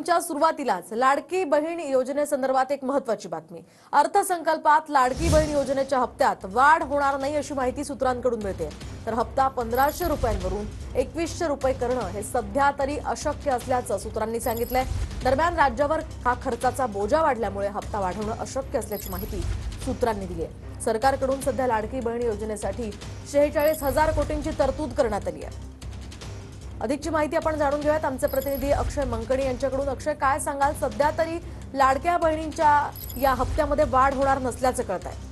बहिणींच्या सुरुवातीलाच लाडकी बहीण योजनेसंदर्भात एक महत्वाची बातमी. अर्थसंकल्पात लाडकी बहीण योजनेच्या हप्त्यात वाढ होणार नाही अशी माहिती सूत्रांकडून मिळते. तर हप्ता पंधराशे रुपयांवरून एकवीसशे रुपये करणं हे सध्या तरी अशक्य असल्याचं सूत्रांनी सांगितलंय. दरम्यान राज्यावर हा खर्चाचा बोजा वाढल्यामुळे हप्ता वाढवणं अशक्य असल्याची माहिती सूत्रांनी दिली आहे सरकारकडून सध्या लाडकी बहीण योजनेसाठी शेहेचाळीस हजार कोटींची तरतूद करण्यात आली आहे. अधिकची माहिती आपण जाणून घेऊयात. आमचे प्रतिनिधी अक्षय मंकणी यांच्याकडून. अक्षय काय सांगाल? सध्या तरी लाडक्या बहिणींच्या या हप्त्यामध्ये वाढ होणार नसल्याचं कळत आहे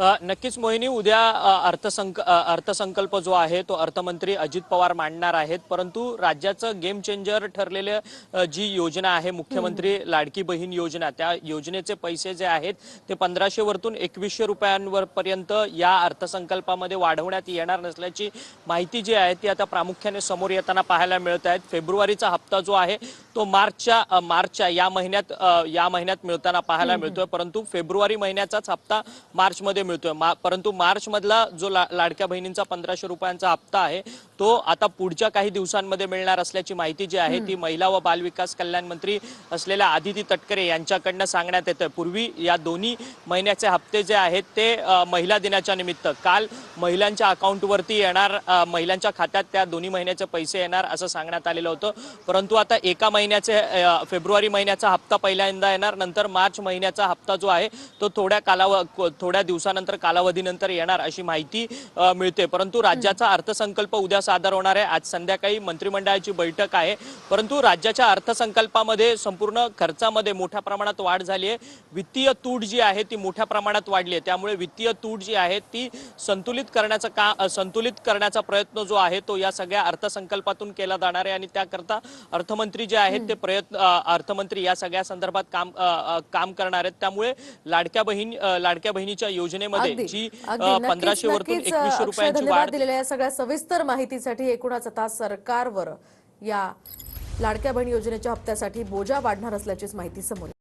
नक्कीच मोहिनी उद्या अर्थसंक अर्थसंकल्प जो आहे तो अर्थमंत्री अजित पवार मांडणार आहेत. परंतु राज्याचं गेम चेंजर ठरलेलं जी योजना आहे मुख्यमंत्री लाडकी बहीण योजना त्या योजनेचे पैसे जे आहेत ते पंधराशे वरतून एकवीसशे रुपयांवर पर्यंत या अर्थसंकल्पामध्ये वाढवण्यात येणार नसल्याची माहिती जी आहे ती आता प्रामुख्याने समोर येताना पाहायला मिळत आहेत. फेब्रुवारीचा हप्ता जो आहे तो मार्चच्या मार्चच्या या महिन्यात या महिन्यात मिळताना पाहायला मिळतोय. परंतु फेब्रुवारी महिन्याचाच हप्ता मार्चमध्ये मिळतोय. मा, परंतु मार्च मधला जो ला, लाडक्या बहिणींचा पंधराशे रुपयांचा हप्ता आहे तो आता पुढच्या काही दिवसांमध्ये मिळणार असल्याची माहिती जी आहे ती महिला व बालविकास कल्याण मंत्री असलेल्या आदिती तटकरे यांच्याकडनं सांगण्यात येतं पूर्वी या दोन्ही महिन्याचे हप्ते जे आहेत ते महिला दिनाच्या निमित्त. काल महिलांच्या अकाउंटवरती येणार महिलांच्या खात्यात त्या दोन्ही महिन्याचे पैसे येणार असं सांगण्यात आलेलं होतं. परंतु आता एका महिन्याचे फेब्रुवारी महिन्याचा हप्ता पहिल्यांदा येणार नंतर मार्च महिन्याचा हप्ता जो आहे तो थोड्या कालाव थोड्या दिवसानंतर कालावधीनंतर येणार अशी माहिती मिळते. परंतु राज्याचा अर्थसंकल्प उद्या सादर होणार आहे. आज संध्याकाळी मंत्रिमंडळाची बैठक आहे. परंतु राज्याच्या अर्थसंकल्पामध्ये संपूर्ण खर्चामध्ये मोठ्या प्रमाणात वाढ झाली आहे. वित्तीय तूट जी आहे ती मोठ्या प्रमाणात वाढली आहे. त्यामुळे वित्तीय तूट जी आहे ती संतुलित करण्याचा का संतुलित करण्याचा प्रयत्न जो आहे तो या सगळ्या अर्थसंकल्पातून केला जाणार आहे. आणि त्याकरता अर्थमंत्री जे आहेत ते प्रयत्न अर्थमंत्री या सगळ्या संदर्भात काम काम करणार आहेत. त्यामुळे लाडक्या बहीण लाडक्या बहिणीच्या योजने अगदी जी पंधराशे वरतून एकवीसशे रुपयांची वाढ दिलेल्या या सगळ्या सविस्तर माहितीसाठी एकूणच आता सरकारवर या लाडक्या बहीण योजनेच्या हप्त्यासाठी बोजा वाढणार असल्याचीच माहिती समोर.